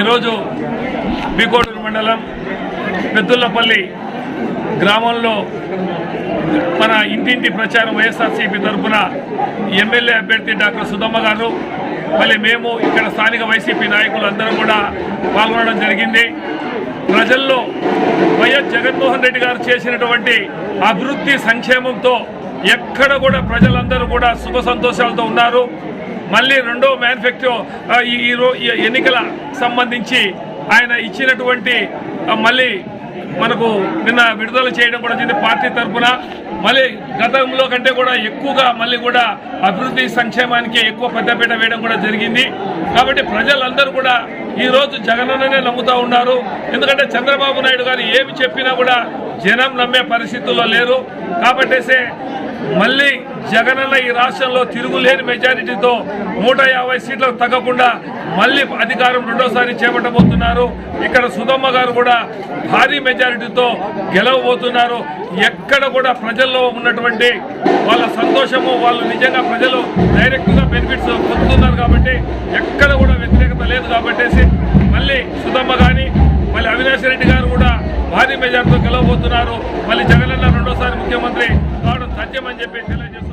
ఈరోజు బీకోటూరు మండలం పెద్దుల్లపల్లి గ్రామంలో మన ఇంటింటి ప్రచారం వైఎస్ఆర్సీపీ తరఫున ఎమ్మెల్యే అభ్యర్థి డాక్టర్ సుధమ్మ గారు మళ్ళీ మేము ఇక్కడ స్థానిక వైసీపీ నాయకులు అందరం కూడా పాల్గొనడం జరిగింది. ప్రజల్లో వైఎస్ జగన్మోహన్ రెడ్డి గారు చేసినటువంటి అభివృద్ధి సంక్షేమంతో ఎక్కడ కూడా ప్రజలందరూ కూడా సుఖ సంతోషాలతో ఉన్నారు. మళ్ళీ రెండో మేనిఫెస్టో ఈ ఈ రో- ఈ ఎన్నికల సంబంధించి ఆయన ఇచ్చినటువంటి మళ్ళీ మనకు నిన్న విడుదల చేయడం కూడా జరిగింది పార్టీ తరఫున మళ్ళీ గతంలో కంటే కూడా ఎక్కువగా మళ్ళీ కూడా అభివృద్ధి సంక్షేమానికి ఎక్కువ పెద్దపీట వేయడం కూడా జరిగింది. కాబట్టి ప్రజలందరూ కూడా ఈ రోజు జగనన్ననే నమ్ముతూ ఉన్నారు. ఎందుకంటే చంద్రబాబు నాయుడు గారు ఏమి చెప్పినా కూడా జనం నమ్మే పరిస్థితుల్లో లేరు. కాబట్టేసే మళ్ళీ జగనన్న ఈ రాష్ట్రంలో తిరుగులేని మెజారిటీతో నూట యాభై సీట్లకు తగ్గకుండా మళ్ళీ అధికారం రెండోసారి చేపట్టబోతున్నారు. ఇక్కడ సుధమ్మ గారు కూడా భారీ మెజారిటీతో గెలవబోతున్నారు. ఎక్కడ కూడా ప్రజల్లో ఉన్నటువంటి వాళ్ళ సంతోషము వాళ్ళు నిజంగా ప్రజలు డైరెక్ట్గా బెనిఫిట్స్ పొందుతున్నారు కాబట్టి ఎక్కడ కూడా వ్యతిరేకత లేదు కాబట్టి మళ్ళీ సుధమ్మ కానీ మళ్ళీ అవినాష్ రెడ్డి గారు కూడా భారీ మెజార్టీతో గెలవబోతున్నారు. మళ్ళీ జగనన్న రెండోసారి ముఖ్యమంత్రి సత్యం అని చెప్పి తెలియజేస్తున్నాను